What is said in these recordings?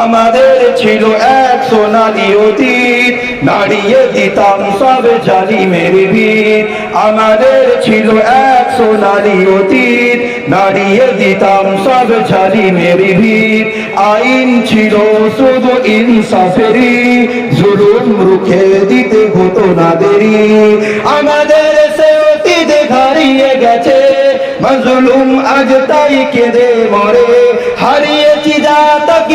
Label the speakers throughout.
Speaker 1: আমাদের ছিল এক সোনালি অতীত, নাড়িয়ে দিতাম সব জালিমের ভিত। আমাদের ছিল এক সোনালি অতীত, নাড়িয়ে দিতাম সব জালিমের ভিত। আইন ছিল শুধু ইনসাফেরি, জুলুম রুখে দিতে হতো না দেরি আমাদের সে অতীত হারিয়ে গেছে, মজলুম আজ তাই কেঁদে মরে।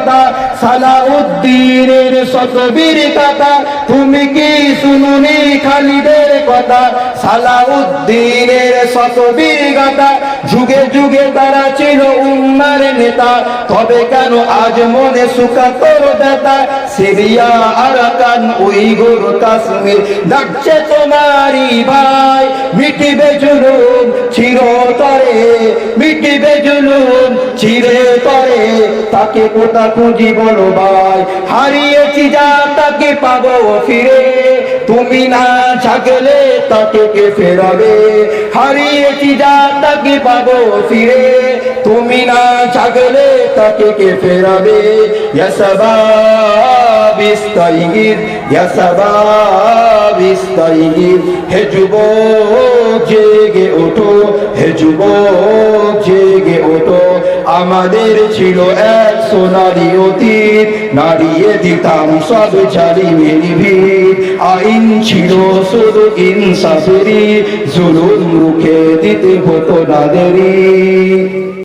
Speaker 1: কথা সালাউদ্দিনের শতবীর কথা তুমি কি শুনুনি খালিদের কথা? সালাউদ্দিনের শতবীর কথা যুগে যুগে তারা ছিল উম্মার নেতা, তবে কেন আজ মনে সুখা তোর দাতা সিরিয়া, আরাকান, উইগুর, কাশ্মীর, ডাকছে তোমারই ভাই, মিটিবে জুলুম, চিরতরে মিটিবে জুলুম। চিরে তরে তাকে কোথা খুঁজি বলো ভাই? হারিয়েছি যা, তাকে পাবো ফিরে। তুমি না থাকলে তাকে কে ফেরাবে? হারিয়েছি যা, তাকে পাবো ফিরে। তুমি না থাকলে তাকে কে ফেরাবে? ইয়াসাবাব ইস্তাইগির হে যুবক, জেগে ওঠো। হে যুবক, জেগে আমাদের ছিল এক সোনারি অতীত। নাড়িয়ে দিতাম সব মেরি ভিড় আইন ছিল শুধু ইনসাফেরি জুলুম রুখে দিতে হতো না দেরি